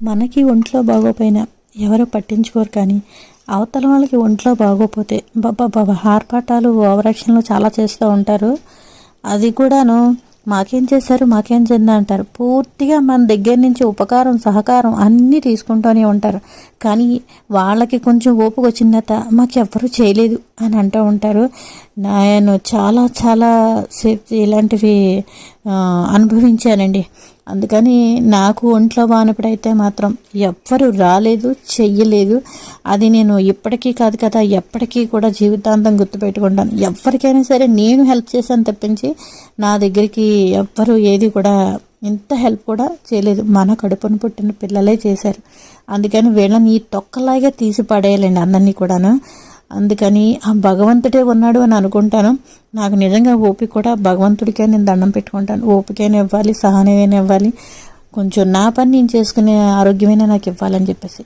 మనకి ఒంట్లో బాగోపోయినా ఎవరు పట్టించుకోరు కానీ అవతల వాళ్ళకి ఒంట్లో బాగోపోతే బాబా బాబా హార్పాటాలు ఓవరాక్షన్లు చాలా చేస్తూ ఉంటారు. అది కూడాను మాకేం చేశారు మాకేం చెందా అంటారు. పూర్తిగా మన దగ్గర నుంచి ఉపకారం సహకారం అన్నీ తీసుకుంటూనే ఉంటారు. కానీ వాళ్ళకి కొంచెం ఓపిక వచ్చిందట మాకెవ్వరూ చేయలేదు అని అంటూ ఉంటారు. నేను చాలా చాలా సేపు ఇలాంటివి అనుభవించానండి. అందుకని నాకు ఒంట్లో బానప్పుడైతే మాత్రం ఎవ్వరు రాలేదు చెయ్యలేదు. అది నేను ఇప్పటికీ కాదు కదా ఎప్పటికీ కూడా జీవితాంతం గుర్తుపెట్టుకుంటాను. ఎవరికైనా సరే నేను హెల్ప్ చేశాను తప్పించి నా దగ్గరికి ఎవ్వరు ఏది కూడా ఇంత హెల్ప్ కూడా చేయలేదు. మన కడుపును పుట్టిన పిల్లలే చేశారు. అందుకని వీళ్ళని ఈ తొక్కలాగే తీసి పడేయాలండి అందరినీ కూడాను. అందుకని ఆ భగవంతుడే ఉన్నాడు అని అనుకుంటాను. నాకు నిజంగా ఓపిక కూడా భగవంతుడికే నేను దండం పెట్టుకుంటాను. ఓపికైనా ఇవ్వాలి సహనమైన ఇవ్వాలి. కొంచెం నా పని నేను చేసుకునే ఆరోగ్యమైన నాకు ఇవ్వాలని చెప్పేసి.